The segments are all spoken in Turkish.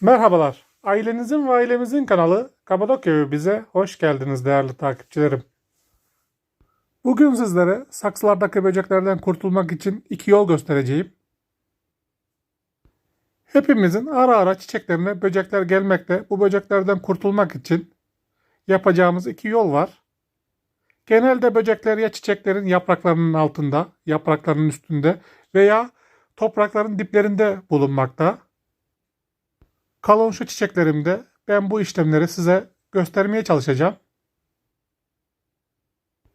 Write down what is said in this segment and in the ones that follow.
Merhabalar. Ailenizin ve ailemizin kanalı Kapadokya bize hoş geldiniz değerli takipçilerim. Bugün sizlere saksılardaki böceklerden kurtulmak için iki yol göstereceğim. Hepimizin ara ara çiçeklerine böcekler gelmekte. Bu böceklerden kurtulmak için yapacağımız iki yol var. Genelde böcekler ya çiçeklerin yapraklarının altında, yapraklarının üstünde veya toprakların diplerinde bulunmakta. Kalonşu çiçeklerimde ben bu işlemleri size göstermeye çalışacağım.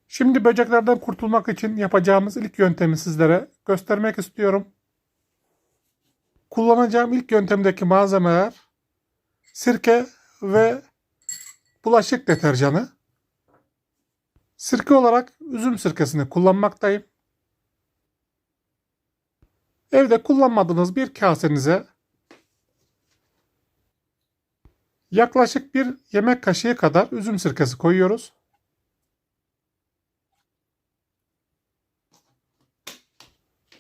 Şimdi böceklerden kurtulmak için yapacağımız ilk yöntemi sizlere göstermek istiyorum. Kullanacağım ilk yöntemdeki malzemeler sirke ve bulaşık deterjanı. Sirke olarak üzüm sirkesini kullanmaktayım. Evde kullanmadığınız bir kasenize yaklaşık bir yemek kaşığı kadar üzüm sirkesi koyuyoruz.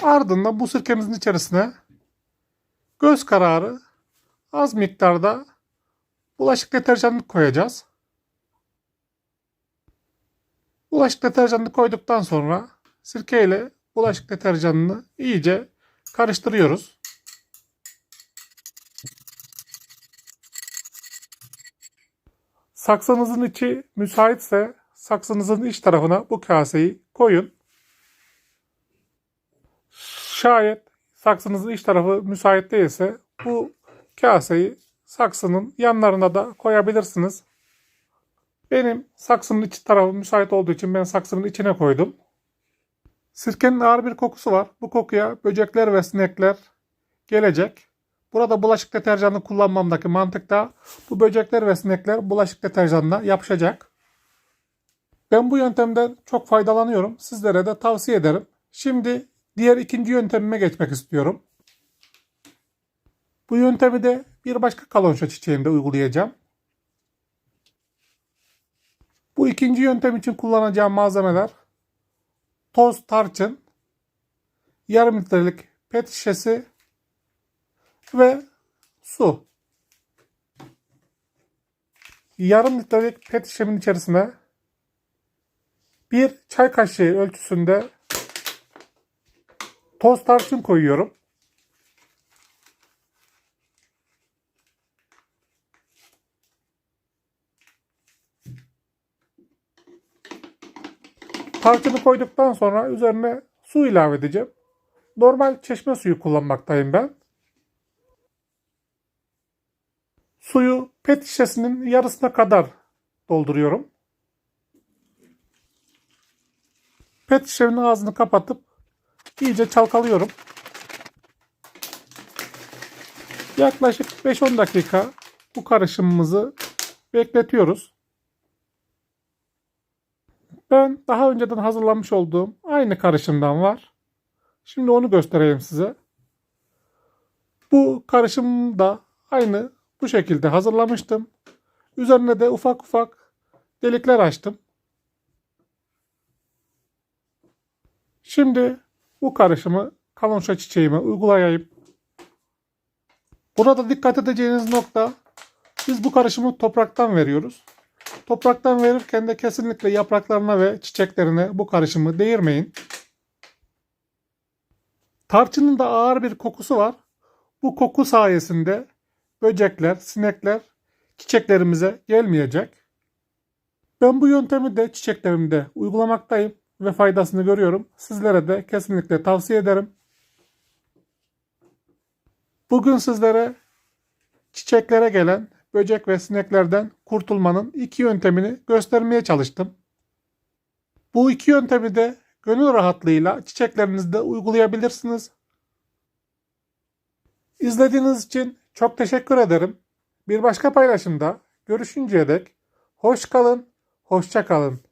Ardından bu sirkemizin içerisine göz kararı az miktarda bulaşık deterjanını koyacağız. Bulaşık deterjanını koyduktan sonra sirke ile bulaşık deterjanını iyice karıştırıyoruz. Saksınızın içi müsaitse saksınızın iç tarafına bu kaseyi koyun. Şayet saksınızın iç tarafı müsait değilse bu kaseyi saksının yanlarına da koyabilirsiniz. Benim saksının iç tarafı müsait olduğu için ben saksının içine koydum. Sirkenin ağır bir kokusu var. Bu kokuya böcekler ve sinekler gelecek. Burada bulaşık deterjanı kullanmamdaki mantık da bu böcekler ve sinekler bulaşık deterjanına yapışacak. Ben bu yöntemden çok faydalanıyorum. Sizlere de tavsiye ederim. Şimdi diğer ikinci yöntemime geçmek istiyorum. Bu yöntemi de bir başka kalonşa çiçeğinde uygulayacağım. Bu ikinci yöntem için kullanacağım malzemeler toz tarçın, yarım litrelik pet şişesi ve su. Yarım litrelik pet şişemin içerisine bir çay kaşığı ölçüsünde toz tarçın koyuyorum. Tarçını koyduktan sonra üzerine su ilave edeceğim. Normal çeşme suyu kullanmaktayım ben. Suyu pet şişesinin yarısına kadar dolduruyorum. Pet şişenin ağzını kapatıp iyice çalkalıyorum. Yaklaşık 5-10 dakika bu karışımımızı bekletiyoruz. Ben daha önceden hazırlamış olduğum aynı karışımdan var. Şimdi onu göstereyim size. Bu karışımı da aynı bu şekilde hazırlamıştım. Üzerine de ufak ufak delikler açtım. Şimdi bu karışımı kalonşa çiçeğime uygulayayım. Burada dikkat edeceğiniz nokta biz bu karışımı topraktan veriyoruz. Topraktan verirken de kesinlikle yapraklarına ve çiçeklerine bu karışımı değirmeyin. Tarçının da ağır bir kokusu var. Bu koku sayesinde böcekler, sinekler çiçeklerimize gelmeyecek. Ben bu yöntemi de çiçeklerimde uygulamaktayım ve faydasını görüyorum. Sizlere de kesinlikle tavsiye ederim. Bugün sizlere çiçeklere gelen böcek ve sineklerden kurtulmanın iki yöntemini göstermeye çalıştım. Bu iki yöntemi de gönül rahatlığıyla çiçeklerinizde uygulayabilirsiniz. İzlediğiniz için çok teşekkür ederim. Bir başka paylaşımda görüşünceye dek hoş kalın, hoşça kalın.